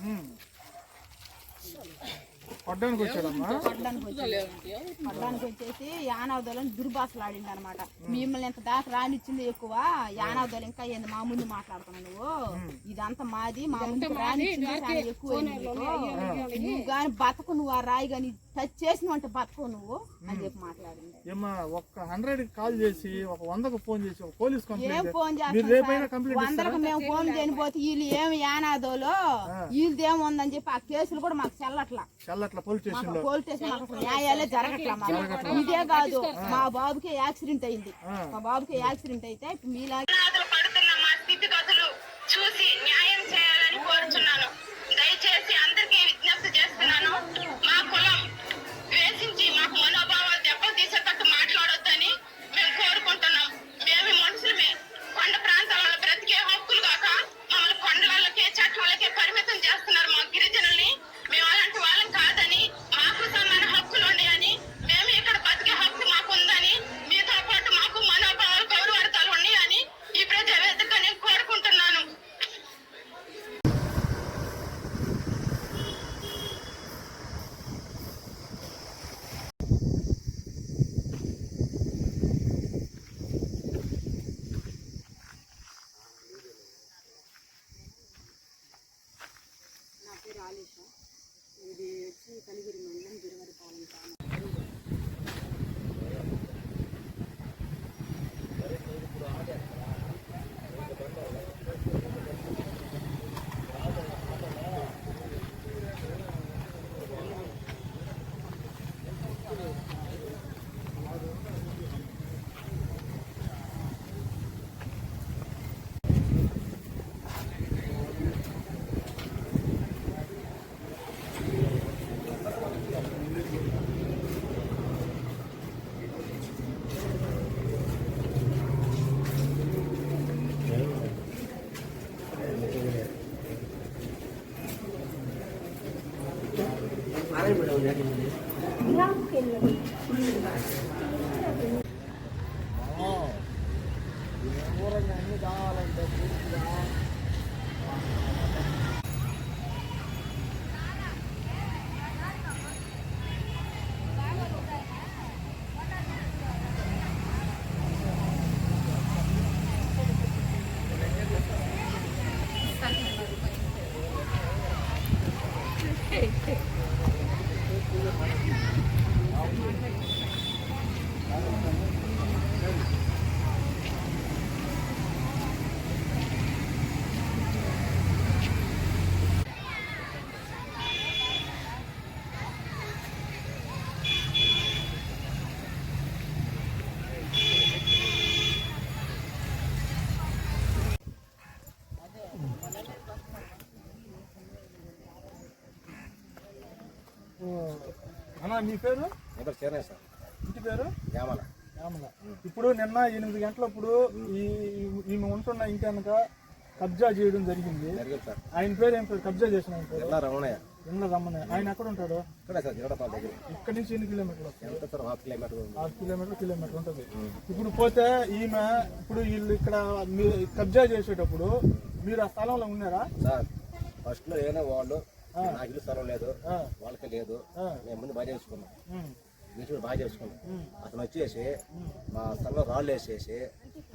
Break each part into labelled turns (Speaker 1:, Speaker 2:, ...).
Speaker 1: 嗯。వచ్చాడమ్మా?
Speaker 2: పడ్డానికి వచ్చేసి యానావదలని దుర్భాషలు ఆడింది అనమాట మిమ్మల్ని ఇంత దాకా రానిచ్చింది ఎక్కువ యానావదలు ఇంకా ఏంది? మా ముందు మాట్లాడుతున్నావు నువ్వు. ఇదంతా మాది మా ముందు రానిచ్చింది ఎక్కువ. నువ్వు గాని బతకు నువ్వు ఆ రాయి గాని టచ్ చేసిన అంటే బతకు నువ్వు అని చెప్పి మాట్లాడింది.
Speaker 1: ఏమ్మా ఒక్క హండ్రెడ్ కాల్ చేసి ఒక వందకు ఫోన్ చేసి ఒక పోలీస్
Speaker 2: ఏం
Speaker 1: కంప్లైంట్
Speaker 2: ఫోన్
Speaker 1: మీరు రేపైనా
Speaker 2: చేస్తాం
Speaker 1: కంప్లైంట్
Speaker 2: వందరకు మేము ఫోన్ చేయనిపోతే వీళ్ళు ఏమి యానాదోలో? వీళ్ళది ఏముందని చెప్పి ఆ కేసులు కూడా మాకు చెల్లట్లా.
Speaker 1: చల్లట్ల. పోలీస్ స్టేషన్
Speaker 2: మాకు
Speaker 1: లో.
Speaker 2: పోలీస్ స్టేషన్ మాకు అసలు న్యాయాలే జరగట్లా మాకు. ఇదే కాదు మా బాబుకి యాక్సిడెంట్ అయింది. మా బాబుకి యాక్సిడెంట్ అయితే ఇప్పుడు
Speaker 1: అన్నా మీ పేరు?
Speaker 3: సార్.
Speaker 1: ఇంటి పేరు?
Speaker 3: యామల.
Speaker 1: రామల. ఇప్పుడు నిన్న ఎనిమిది గంటలప్పుడు ఈ ఈమె ఉంటున్న ఇంటి కబ్జా చేయడం జరిగింది. ఆయన పేరు ఏం పేరు? కబ్జా చేసిన ఆయన పేరు?
Speaker 3: రమణయ్య.
Speaker 1: ఆయన ఎక్కడ ఉంటాడు?
Speaker 3: ఇక్కడే సార్ దగ్గర.
Speaker 1: ఇక్కడి నుంచి ఎన్ని కిలోమీటర్లు
Speaker 3: ఎంత sir? Half
Speaker 1: kilometre kilometre kilometre ఉంటుంది. ఇప్పుడు పోతే ఈమె ఇప్పుడు వీళ్ళు ఇక్కడ కబ్జా చేసేటప్పుడు మీరు ఆ స్థలంలో ఉన్నారా?
Speaker 3: సార్ ఫస్ట్లో ఏదో వాళ్ళు నాకు ఇల్లు స్థలం లేదు. వాళ్ళకి లేదు. మేము ముందు బాగా చేసుకున్నాం. మీరు బాగా చేసుకున్నాం. అతను వచ్చేసి మా స్థలంలో రాళ్ళు వేసేసి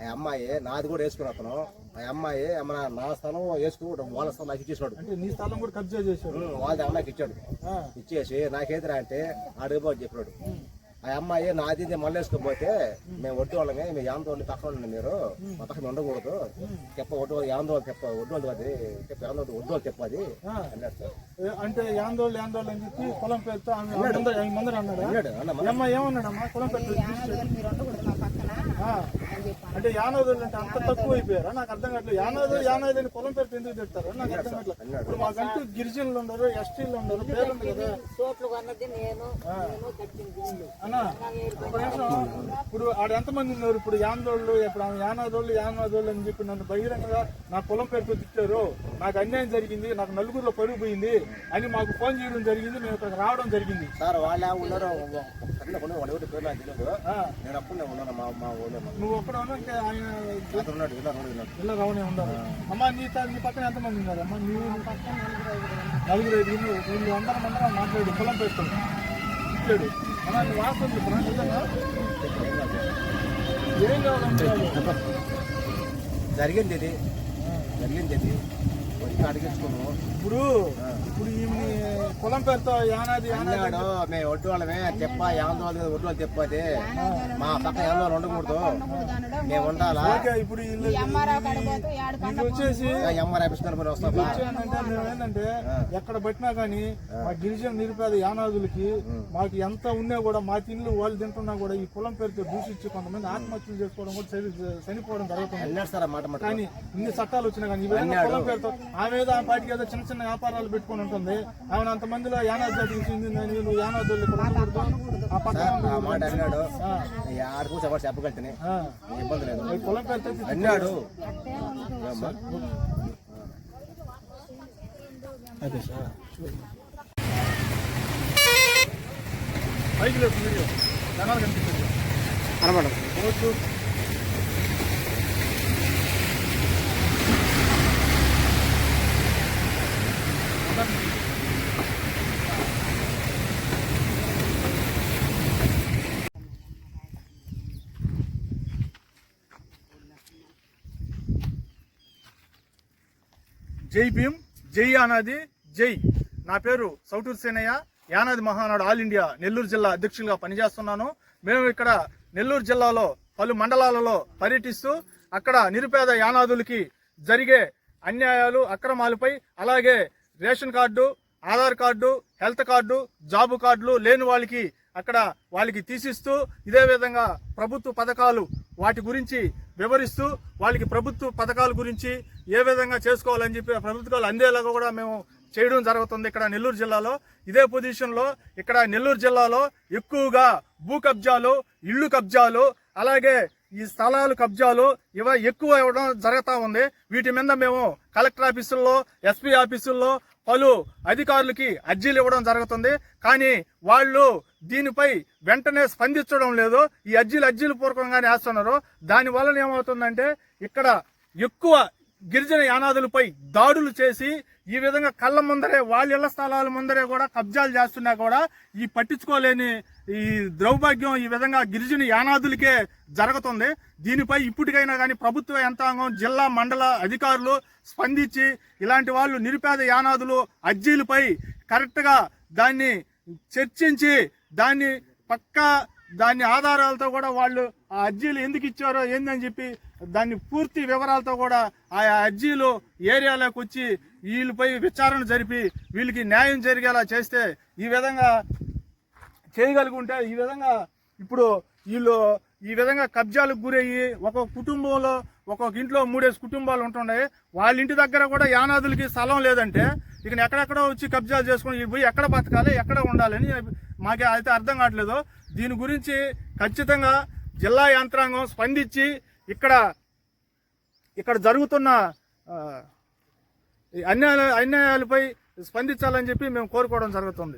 Speaker 3: ఆ అమ్మాయి నాది కూడా వేసుకుని అతను. ఆ అమ్మాయి అమ్మ నా- స్థలం వేసుకుని వాళ్ళ స్థలం నాకు ఇచ్చేసాడు.
Speaker 1: అంటే నీ స్థలం కూడా కబ్జా చేశాడు
Speaker 3: వాళ్ళది అమ్మాయికి ఇచ్చాడు. ఇచ్చేసి నాకేదిరా అంటే అడుగుబోని చెప్పాడు. ఆ అమ్మాయి నాది ఇది మళ్ళీ వేసుకోపోతే మేము వడ్డీ వాళ్ళమే మేము యాందోళన పక్కన ఉండండి మీరు. మా పక్కన ఉండకూడదు. చెప్ప వడ్డు యాందోళన చెప్ప వడ్డు వాళ్ళు అది చెప్ప యాందోళన వడ్డు వాళ్ళు చెప్పది. అన్నాడు సార్.
Speaker 1: అంటే యాందోళన యాందోళన అని చెప్పి కులం ముందర అన్నాడా?
Speaker 3: అన్నాడు.
Speaker 1: ఏమ్మా ఏమన్నాడమ్మా? కులం పేరు అంటే యానాదులు అంటే అంత తక్కువ అయిపోయారా నాకు అర్థం కావట్లేదు యానాదు యానాదు అని కులం పేరు ఎందుకు తిడతారు నాకు అర్థం కావట్లేదు ఇప్పుడు మాకంటూ గిరిజనులు ఉండరు ఎస్టీలు ఉండరు పేరు ఉంది కదా అన్నా ఇప్పుడు ఆడ ఎంతమంది ఉన్నారు ఇప్పుడు యానదోళ్ళు ఇప్పుడు ఆమె యానాదోళ్ళు యానాదోళ్ళు అని చెప్పి నన్ను బహిరంగంగా నా పొలం పేరుతో తిట్టారు నాకు అన్యాయం జరిగింది నాకు నలుగురిలో పరుగు పోయింది అని మాకు ఫోన్ చేయడం జరిగింది మేము ఇక్కడికి రావడం జరిగింది
Speaker 3: సార్ వాళ్ళు ఉన్నారు పేరు నేను అప్పుడు ఉన్నాను మా మా
Speaker 1: నువ్వు ఒక్కడ ఉన్నాక ఆయన
Speaker 3: అతను ఉన్నాడు ఇలా ఉన్నాడు ఉన్నాడు.
Speaker 1: ఇలా రావనే ఉన్నారు అమ్మా నీ నీ పక్కన ఎంతమంది ఉన్నారు? అమ్మా నీ
Speaker 2: పక్కన నలుగురు ఐదుగురు
Speaker 1: వీళ్ళు అందరం అందరం మాట్లాడు పొలం పెడతాడు ఇచ్చాడు అలా నీ నిజంగా ఏం కావాలంటే.
Speaker 3: జరిగింది ఇది. జరిగింది ఇది.
Speaker 1: ఇప్పుడు ఇప్పుడు ఈమె పొలం పేరుతో యానాది యానాది
Speaker 3: అన్నాడు మేము ఒడ్డు వాళ్ళమే తెప్ప యాందోళన ఒడ్డు వాళ్ళు తెప్పది మా పక్క యాందోళన ఉండకూడదు. మేము ఉండాలా?
Speaker 1: ఓకే ఇప్పుడు వీళ్ళు వీళ్ళు వచ్చేసి
Speaker 3: ఎంఆర్ ఆఫీస్ కనుకొని వస్తాం
Speaker 1: ఏంటంటే మేము ఏంటంటే ఎక్కడ పట్టినా కానీ మా గిరిజన నిరుపేద యానాదులకి మాకు ఎంత ఉన్నా కూడా మా తిండ్లు వాళ్ళు తింటున్నా కూడా ఈ పొలం పేరుతో దూషించి కొంతమంది ఆత్మహత్యలు చేసుకోవడం కూడా చని- చనిపోవడం జరుగుతుంది.
Speaker 3: అన్నాడు సార్ ఆ మాట మాట
Speaker 1: కానీ ఇన్ని చట్టాలు వచ్చినా కానీ పొలం పేరుతో ఆమె ఏదో ఆ పాటికి ఏదో చిన్న చిన్న వ్యాపారాలు పెట్టుకొని ఉంటుంది. ఆమె అంతమందిలో యానాది జాతికి చెందిందని నువ్వు
Speaker 3: మాట అన్నాడు. ఎవరు. ఇబ్బంది లేదు. అన్నాడు.
Speaker 1: పైకి లేదు వీడియో. జనాలు కనిపిస్తుంది ఓట్లు జై భీమ్ జై యానాది జై. నా పేరు సౌటూరు సేనయ్య. యానాది మహానాడు ఆల్ ఇండియా నెల్లూరు జిల్లా అధ్యక్షులుగా పనిచేస్తున్నాను. మేము ఇక్కడ నెల్లూరు జిల్లాలో పలు మండలాలలో పర్యటిస్తూ అక్కడ నిరుపేద యానాదులకి జరిగే అన్యాయాలు అక్రమాలపై అలాగే ration card Aadhaar card health card job కార్డులు లేని వాళ్ళకి అక్కడ వాళ్ళకి తీసిస్తూ ఇదే విధంగా ప్రభుత్వ పథకాలు వాటి గురించి వివరిస్తూ వాళ్ళకి ప్రభుత్వ పథకాల గురించి ఏ విధంగా చేసుకోవాలని చెప్పి ప్రభుత్వాలు అందేలాగా కూడా మేము చేయడం జరుగుతుంది ఇక్కడ నెల్లూరు జిల్లాలో. ఇదే పొజిషన్లో ఇక్కడ నెల్లూరు జిల్లాలో ఎక్కువగా భూ కబ్జాలు ఇళ్ళు కబ్జాలు అలాగే ఈ స్థలాలు కబ్జాలు ఇవ ఎక్కువ ఇవ్వడం జరుగుతూ ఉంది. వీటి మీద మేము కలెక్టర్ ఆఫీసుల్లో ఎస్పీ ఆఫీసుల్లో పలు అధికారులకి అర్జీలు ఇవ్వడం జరుగుతుంది. కానీ వాళ్ళు దీనిపై వెంటనే స్పందించడం లేదు. ఈ అర్జీలు అర్జీలు పూర్వకంగానే వేస్తున్నారు. దానివల్ల ఏమవుతుందంటే ఇక్కడ ఎక్కువ గిరిజన యానాదులపై దాడులు చేసి ఈ విధంగా కళ్ళ ముందరే వాళ్ళ ఇళ్ళ స్థలాల ముందరే కూడా కబ్జాలు చేస్తున్నా కూడా ఈ పట్టించుకోలేని ఈ దౌర్భాగ్యం ఈ విధంగా గిరిజన యానాదులకే జరుగుతుంది. దీనిపై ఇప్పటికైనా కానీ ప్రభుత్వ యంత్రాంగం జిల్లా మండల అధికారులు స్పందించి ఇలాంటి వాళ్ళు నిరుపేద యానాదులు అర్జీలపై కరెక్ట్గా దాన్ని చర్చించి దాన్ని పక్కా దాన్ని ఆధారాలతో కూడా వాళ్ళు ఆ అర్జీలు ఎందుకు ఇచ్చారో ఏందని చెప్పి దాన్ని పూర్తి వివరాలతో కూడా ఆ అర్జీలు ఏరియాలోకి వచ్చి వీళ్ళపై విచారణ జరిపి వీళ్ళకి న్యాయం జరిగేలా చేస్తే ఈ విధంగా చేయగలుగుంటే ఈ విధంగా ఇప్పుడు వీళ్ళు ఈ విధంగా కబ్జాలకు గురయ్యి ఒక్కొక్క కుటుంబంలో ఒక్కొక్క ఇంట్లో మూడేసి కుటుంబాలు ఉంటున్నాయి. వాళ్ళ ఇంటి దగ్గర కూడా యానాదులకి స్థలం లేదంటే ఇక ఎక్కడెక్కడ వచ్చి కబ్జాలు చేసుకుని పోయి ఎక్కడ బతకాలి ఎక్కడ ఉండాలని మాకే అయితే అర్థం కావట్లేదు. దీని గురించి ఖచ్చితంగా జిల్లా యంత్రాంగం స్పందించి ఇక్కడ ఇక్కడ జరుగుతున్న అన్యాయ ఈ అన్యాయాలపై స్పందించాలని చెప్పి మేము కోరుకోవడం జరుగుతుంది.